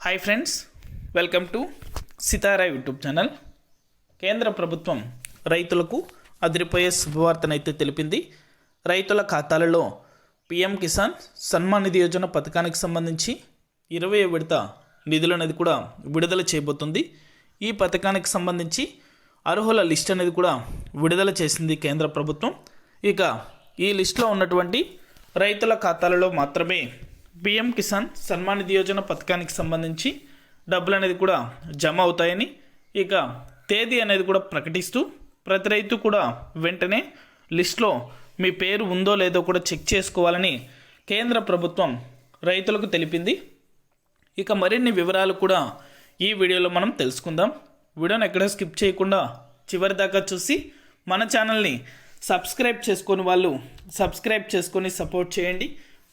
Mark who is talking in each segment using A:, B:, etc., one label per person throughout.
A: Hi friends welcome to Sitara YouTube channel కేంద్ర ప్రభుత్వం రైతులకు అదిరిపోయే శుభవార్తనైతే తెలిపింది. రైతుల ఖాతాలలో పిఎం కిసాన్ సన్మాన్ నిధి యోజన పథకానికి సంబంధించి ఇరవై విడత నిధులు అనేది కూడా విడుదల చేయబోతుంది. ఈ పథకానికి సంబంధించి అర్హుల లిస్ట్ అనేది కూడా విడుదల చేసింది కేంద్ర ప్రభుత్వం. ఇక ఈ లిస్టులో ఉన్నటువంటి రైతుల ఖాతాలలో మాత్రమే పిఎం కిసాన్ సన్మాన్ నిధి యోజన పథకానికి సంబంధించి డబ్బులు అనేది కూడా జమ అవుతాయని ఇక తేదీ అనేది కూడా ప్రకటిస్తూ ప్రతి రైతు కూడా వెంటనే లిస్ట్లో మీ పేరు ఉందో లేదో కూడా చెక్ చేసుకోవాలని కేంద్ర ప్రభుత్వం రైతులకు తెలిపింది. ఇక మరిన్ని వివరాలు కూడా ఈ వీడియోలో మనం తెలుసుకుందాం. వీడియోని ఎక్కడ స్కిప్ చేయకుండా చివరి దాకా చూసి మన ఛానల్ని సబ్స్క్రైబ్ చేసుకొని వాళ్ళు సబ్స్క్రైబ్ చేసుకొని సపోర్ట్ చేయండి.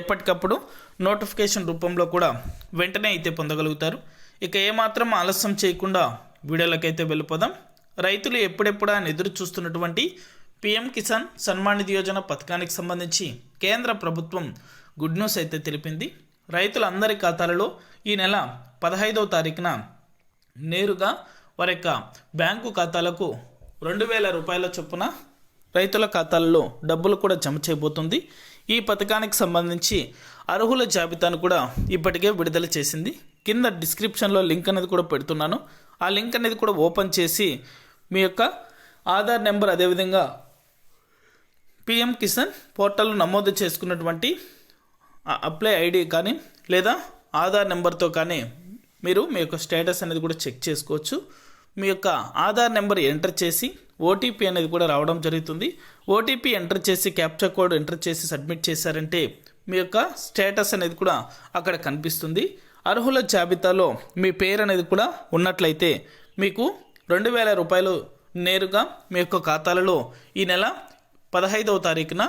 A: ఎప్పటికప్పుడు నోటిఫికేషన్ రూపంలో కూడా వెంటనే అయితే పొందగలుగుతారు. ఇక ఏమాత్రం ఆలస్యం చేయకుండా వీడియోలకైతే వెళ్ళిపోదాం. రైతులు ఎప్పుడెప్పుడా అని ఎదురు చూస్తున్నటువంటి పిఎం కిసాన్ సన్మాన్ నిధి యోజన పథకానికి సంబంధించి కేంద్ర ప్రభుత్వం గుడ్ న్యూస్ అయితే తెలిపింది. రైతులందరి ఖాతాలలో ఈ నెల పదహైదవ తారీఖున నేరుగా వారి యొక్క బ్యాంకు ఖాతాలకు రెండు వేల రూపాయల చొప్పున రైతుల ఖాతాల్లో డబ్బులు కూడా జమ చేయబోతుంది. ఈ పథకానికి సంబంధించి అర్హుల జాబితాను కూడా ఇప్పటికే విడుదల చేసింది. కింద డిస్క్రిప్షన్లో లింక్ అనేది కూడా పెడుతున్నాను. ఆ లింక్ అనేది కూడా ఓపెన్ చేసి మీ యొక్క ఆధార్ నెంబర్ అదేవిధంగా పిఎం కిసాన్ పోర్టల్లో నమోదు చేసుకున్నటువంటి అప్లై ఐడి కానీ లేదా ఆధార్ నెంబర్తో కానీ మీరు మీ యొక్క స్టేటస్ అనేది కూడా చెక్ చేసుకోవచ్చు. మీ యొక్క ఆధార్ నెంబర్ ఎంటర్ చేసి ఓటీపీ అనేది కూడా రావడం జరుగుతుంది. ఓటీపీ ఎంటర్ చేసి క్యాప్చా కోడ్ ఎంటర్ చేసి సబ్మిట్ చేశారంటే మీ యొక్క స్టేటస్ అనేది కూడా అక్కడ కనిపిస్తుంది. అర్హుల జాబితాలో మీ పేరు అనేది కూడా ఉన్నట్లయితే మీకు రెండు వేల రూపాయలు నేరుగా మీ యొక్క ఖాతాలలో ఈ నెల పదహైదవ తారీఖున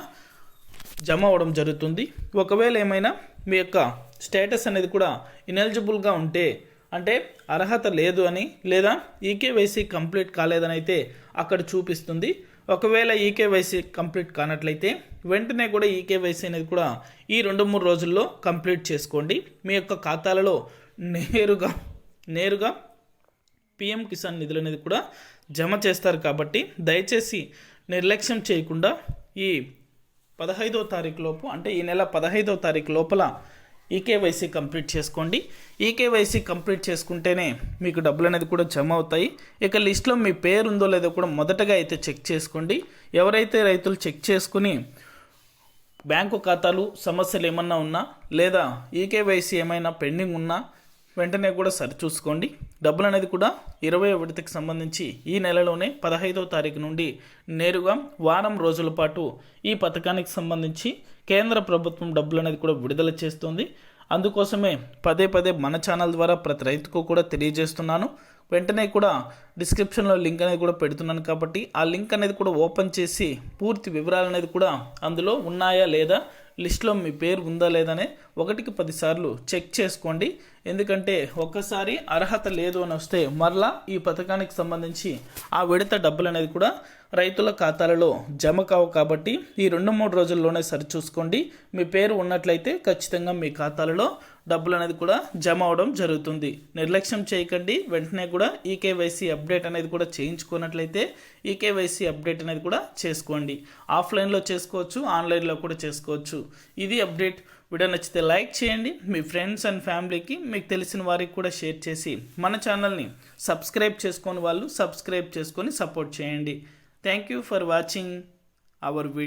A: జమ అవ్వడం జరుగుతుంది. ఒకవేళ ఏమైనా మీ యొక్క స్టేటస్ అనేది కూడా ఇనెలిజిబుల్గా ఉంటే అంటే అర్హత లేదు అని లేదా ఈకేవైసీ కంప్లీట్ కాలేదని అయితే అక్కడ చూపిస్తుంది. ఒకవేళ ఈకేవైసీ కంప్లీట్ కానట్లయితే వెంటనే కూడా ఈకేవైసీ అనేది కూడా ఈ రెండు మూడు రోజుల్లో కంప్లీట్ చేసుకోండి. మీ యొక్క ఖాతాలలో నేరుగా నేరుగా పిఎం కిసాన్ నిధులు అనేది కూడా జమ చేస్తారు కాబట్టి దయచేసి నిర్లక్ష్యం చేయకుండా ఈ పదహైదో తారీఖు లోపు అంటే ఈ నెల పదహైదో తారీఖు లోపల ఈకేవైసీ కంప్లీట్ చేసుకోండి. ఈకేవైసీ కంప్లీట్ చేసుకుంటేనే మీకు డబ్బులు అనేది కూడా జమ అవుతాయి. ఇక లిస్ట్లో మీ పేరు ఉందో లేదో కూడా మొదటగా అయితే చెక్ చేసుకోండి. ఎవరైతే రైతులు చెక్ చేసుకుని బ్యాంకు ఖాతాలు సమస్యలు ఏమన్నా ఉన్నా లేదా ఈకేవైసీ ఏమైనా పెండింగ్ ఉన్నా వెంటనే కూడా సరిచూసుకోండి డబ్బులు అనేది కూడా ఇరవై విడతకి సంబంధించి ఈ నెలలోనే పదహైదవ తారీఖు నుండి నేరుగా వారం రోజుల పాటు ఈ పథకానికి సంబంధించి కేంద్ర ప్రభుత్వం డబ్బులు అనేది కూడా విడుదల చేస్తుంది. అందుకోసమే పదే పదే మన ఛానల్ ద్వారా ప్రతి రైతుకు కూడా తెలియజేస్తున్నాను. వెంటనే కూడా డిస్క్రిప్షన్లో లింక్ అనేది కూడా పెడుతున్నాను కాబట్టి ఆ లింక్ అనేది కూడా ఓపెన్ చేసి పూర్తి వివరాలు అనేది కూడా అందులో ఉన్నాయా లేదా లిస్ట్లో మీ పేరు ఉందా లేదనే ఒకటికి పదిసార్లు చెక్ చేసుకోండి. ఎందుకంటే ఒక్కసారి అర్హత లేదు అని వస్తే మరలా ఈ పథకానికి సంబంధించి ఆ విడత డబ్బులు అనేది కూడా రైతుల ఖాతాలలో జమ కావు కాబట్టి ఈ రెండు మూడు రోజుల్లోనే సరిచూసుకోండి. మీ పేరు ఉన్నట్లయితే ఖచ్చితంగా మీ ఖాతాలలో డబ్బులు అనేది కూడా జమ అవడం జరుగుతుంది. నిర్లక్ష్యం చేయకండి. వెంటనే కూడా ఈకేవైసీ అప్డేట్ అనేది కూడా చేయించుకున్నట్లయితే ఈకేవైసీ అప్డేట్ అనేది కూడా చేసుకోండి. ఆఫ్లైన్లో చేసుకోవచ్చు ఆన్లైన్లో కూడా చేసుకోవచ్చు. ఇది అప్డేట్. వీడియో నచ్చితే లైక్ చేయండి. మీ ఫ్రెండ్స్ అండ్ ఫ్యామిలీకి మీకు తెలిసిన వారికి కూడా షేర్ చేసి మన ఛానల్ని సబ్స్క్రైబ్ చేసుకొని వాళ్ళు సబ్స్క్రైబ్ చేసుకొని సపోర్ట్ చేయండి. Thank you for watching our video.